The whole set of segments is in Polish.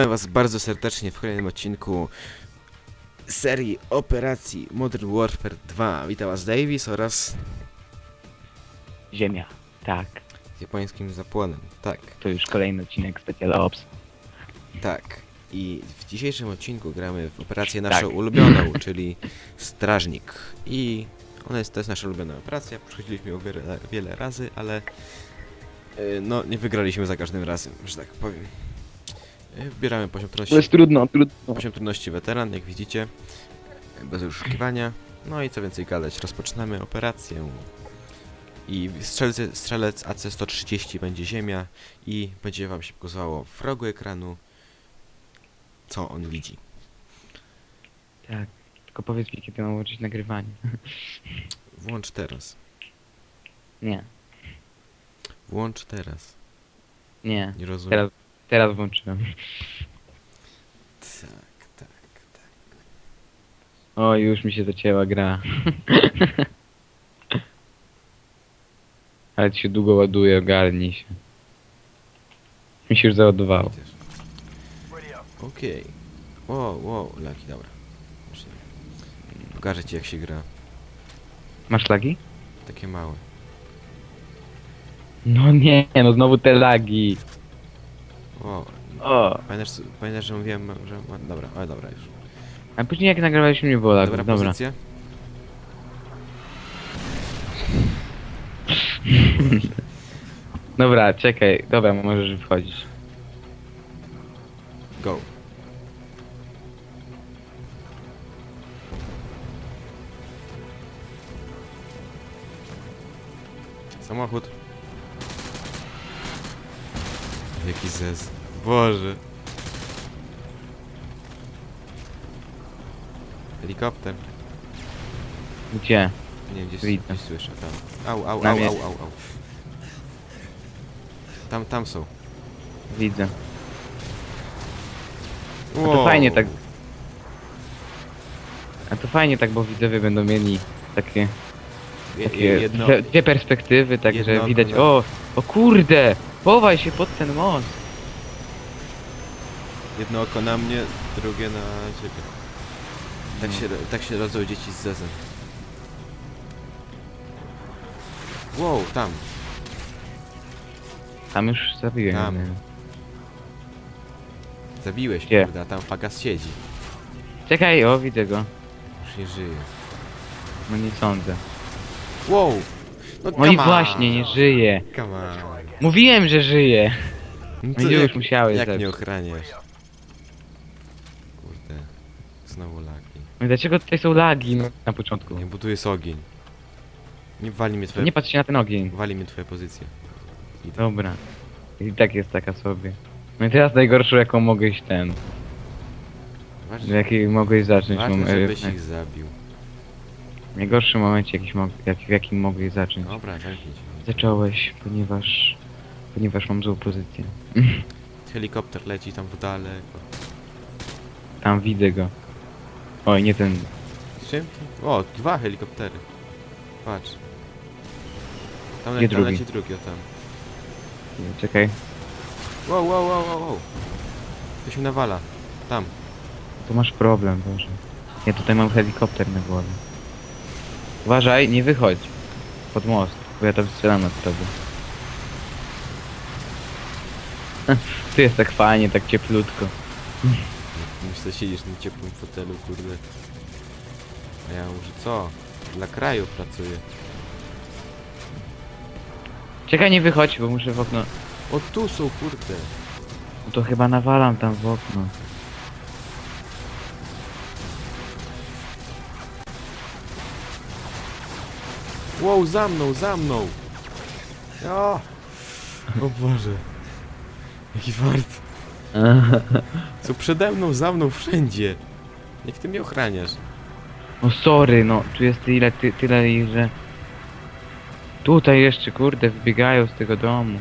Witamy Was bardzo serdecznie w kolejnym odcinku serii operacji Modern Warfare 2. Witam Was Davis oraz Ziemia. Tak, z japońskim zapłonem. Tak, to już kolejny odcinek Special Ops. tak. I w dzisiejszym odcinku gramy w operację naszą Tak. ulubioną, czyli Strażnik. I ona jest, to jest nasza ulubiona operacja. Przechodziliśmy ją wiele, wiele razy, ale y, no nie wygraliśmy za każdym razem, że tak powiem. Y, Wybieramy poziom trudności. To jest trudno, trudno. Poziom trudności weteran, jak widzicie, bez oszukiwania. No i co więcej gadać, rozpoczynamy operację. I strzelec, strzelec AC-130 będzie ziemia i będzie wam się pokazywało w rogu ekranu, co on widzi. Tak, tylko powiedz mi, kiedy mam włączyć nagrywanie. Włącz teraz. Nie, Włącz teraz. nie, Nie rozumiem. teraz, teraz włączyłem. Tak, tak, tak. O, już mi się zacięła gra. Ale ci się długo ładuje, ogarnij się. Mi się już załadowało. Też. Okej. Wow, wow, laki, dobra. Już nie. Pokażę ci jak się gra. Masz lagi? Takie małe. No nie, no znowu te lagi. Wow. O, Pamiętasz, pamiętasz że mówiłem, że... Dobra, ale dobra już. a później jak nagrywaliśmy nie było lagów, Dobra, dobra. pozycja. Dobra, czekaj, dobra, możesz wchodzić. Go. Samochód. Jaki zez. Boże. Helikopter. Gdzie? Nie, gdzieś, Widzę. gdzieś słyszę, tam. Au, au, Na au, au, au, au. Tam, tam są. Widzę. Wow. to fajnie tak- A to fajnie tak, bo widzowie będą mieli takie, Je- takie jedno, dwie, dwie perspektywy, także jedno widać, oko o, o kurde, chowaj się pod ten most. jedno oko na mnie, drugie na ciebie. Tak, No. się, tak się rodzą dzieci z zezem. Wow, tam. Tam już zabiłem. Tam. jednego. Zabiłeś, Gdzie? kurde, a tam fagas siedzi. Czekaj, o, widzę go. Już nie żyje. No nie sądzę. Wow! No, No i come on. właśnie, nie żyje. Come on. Mówiłem, że żyje. No No to już jak, musiałeś jak zabić. nie ochraniasz? Kurde. Znowu lagi. No i Dlaczego tutaj są lagi no, na początku? Nie buduje ogień. Nie wali mnie twoje... Nie patrz się na ten ogień. Wali mnie twoja pozycja. Idę. Dobra. I tak jest taka sobie. No i teraz najgorszą jaką mogłeś ten. Ważne, jakiej mogłeś zacząć ważne mom- żebyś e, ich zabił. W najgorszym momencie jakiś mog- jak, w jakim mogłeś zacząć. Dobra, zamknij się. Zacząłeś, ponieważ. Ponieważ mam złą pozycję. Helikopter leci tam w daleko. Tam widzę go. Oj, nie ten. Z czym? O, dwa helikoptery. Patrz. Tam, Gdzie le- tam drugi? leci drugi, o tam. Czekaj. Wow, wow, wow, wow, wow. Ktoś mi nawala. Tam. Tu masz problem, Boże. Ja tutaj mam helikopter na głowie. Uważaj, nie wychodź. Pod most, bo ja tam strzelam nad tobą. Tu jest tak fajnie, tak cieplutko. Myślę, siedzisz na ciepłym fotelu, kurde. A ja mówię, co? Dla kraju pracuję. Czekaj, nie wychodź, bo muszę w okno. O, tu są, kurde. No to chyba nawalam tam w okno. Wow, za mną, za mną! O! O Boże. Jaki fart. Co przede mną, za mną, wszędzie. Jak ty mnie ochraniasz? No sorry, no, tu jest tyle, ty, tyle ich, że... Tutaj jeszcze, kurde, wbiegają z tego domu.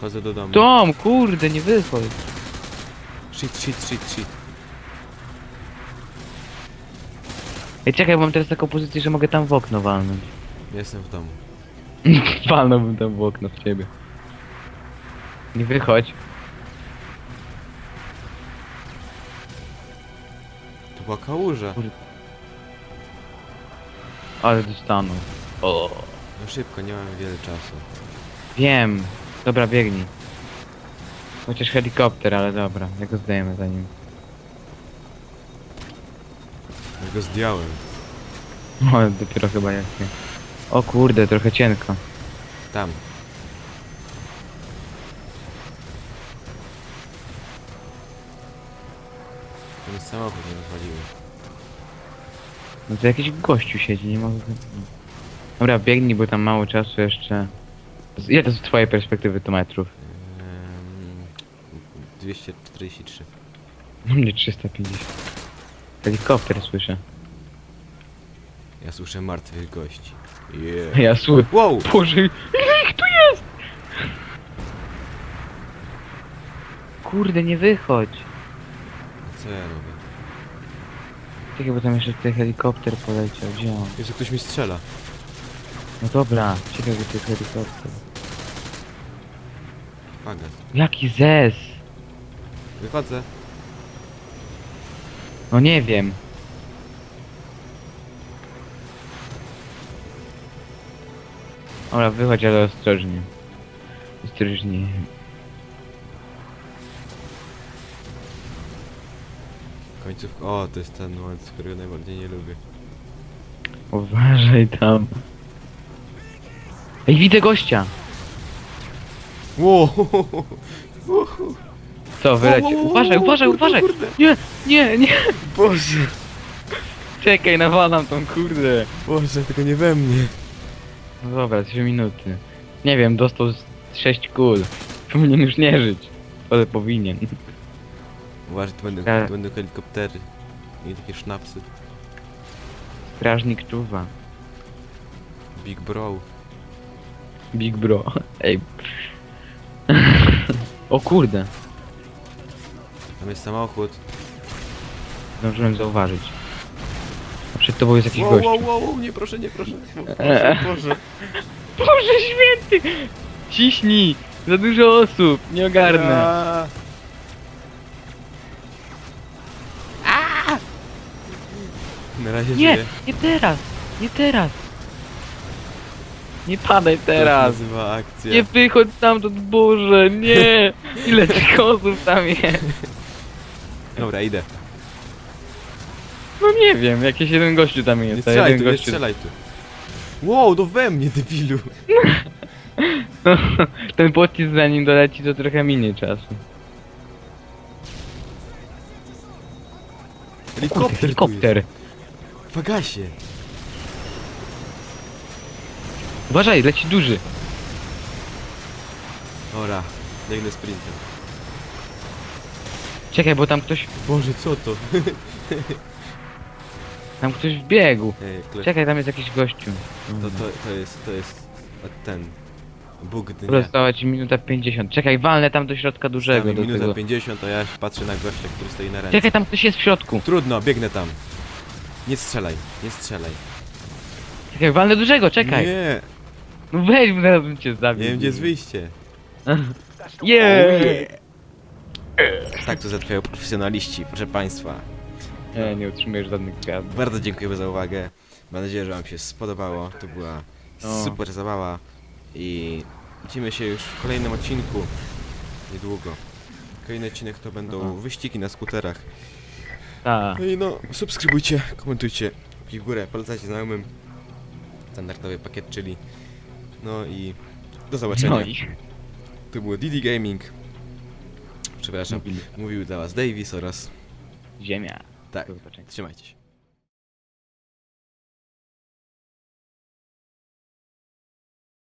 Chodzę do domu. Dom, kurde, nie wychodź. Shit, shit, shit, shit. Ej, czekaj, bo mam teraz taką pozycję, że mogę tam w okno walnąć. Jestem w domu. Walnąłbym tam w okno w ciebie. Nie wychodź. To była kałuża. Ale dostaną. O. No szybko, nie mam wiele czasu. Wiem. Dobra, biegnij. Chociaż helikopter, ale dobra. Ja go zdejmę za nim. Ja go zdjąłem. No, o, dopiero chyba jak nie. O kurde, trochę cienko. Tam. Ten samochód nie rozwaliły. No to jakiś gościu siedzi, nie mogę... Dobra, biegnij, bo tam mało czasu jeszcze. Z- Ile to z twojej perspektywy to metrów? Ehm, 243. No mnie 350. Helikopter słyszę. Ja słyszę martwych gości. Yeah. Ja słyszę. Wow! Boże, ile ich tu jest? Kurde, nie wychodź. Co ja robię? Czekaj, bo tam jeszcze ten helikopter poleciał. Gdzie on? Jezu, ktoś mi strzela. No dobra, czekaj, to jest helikopter. Pagas. Jaki zes? Wychodzę. No nie wiem. Dobra, wychodź, ale ostrożnie. Ostrożnie. Końcówka. O, to jest ten moment, którego najbardziej nie lubię. Uważaj tam. Ej, widzę gościa! Wow! Co, wyleci? Uważaj, uważaj, uważaj! Nie, nie, nie! Boże! Czekaj, nawalam tą kurde. Boże, tylko nie we mnie. No dobra, 3 minuty. Nie wiem, dostał 6 kul. Powinien już nie żyć. Ale powinien. Uważaj, to będą, Tak. to będą helikoptery. I takie sznapsy. Strażnik czuwa. Big bro. Big bro. Ej. o kurde. Tam jest samochód. Zdążyłem zauważyć. A przed tobą jest jakiś Wow, gość. wow, wow, wow, nie proszę, nie proszę. Boże, Eee. Boże. Boże święty! Ciśnij! Za dużo osób, nie ogarnę. Aaa. Na razie Nie, żyję. nie teraz! Nie teraz! Nie padaj To się teraz! nazywa akcja. Nie wychodź stamtąd, Boże, nie! Ile tych osób tam jest? Dobra, idę. No nie wiem, jakiś jeden gościu tam Nie jest, a strzelaj jeden tu, nie gościu... strzelaj tu. Wow, do we mnie, debilu. Ten pocisk zanim doleci to trochę minie czasu. Helikopter, Kurde, helikopter! Fagasie. Uważaj, leci duży! Dobra, biegnę sprintem. Czekaj, bo tam ktoś, Boże, co to? tam ktoś wbiegł. Ej. Czekaj, tam jest jakiś gościu. to, to, to jest, to jest ten Bóg dnia. Została ci minuta 50. Czekaj, walnę tam do środka dużego. Do mi minuta tego. 50, a ja się patrzę na gościa, który stoi na ręce. Czekaj, tam ktoś jest w środku. Trudno, biegnę tam. Nie strzelaj, nie strzelaj. Czekaj, walnę dużego, czekaj. Nie, No weź, bo zaraz bym cię zabił. nie wiem gdzie jest wyjście. Yeah. Tak to załatwiają profesjonaliści, proszę państwa. Nie, nie utrzymujesz żadnych gwiazd. Bardzo dziękuję za uwagę. Mam nadzieję, że wam się spodobało. To była O. super zabawa. I widzimy się już w kolejnym odcinku. Niedługo. Kolejny odcinek to będą wyścigi na skuterach. No i no, subskrybujcie, komentujcie, łapki w górę, polecajcie znajomym. Standardowy pakiet, czyli... No i do zobaczenia. No i... To było Didi Gaming. Przepraszam, mówił dla was Davis oraz... Ziemia. Tak, Do zobaczenia. trzymajcie się.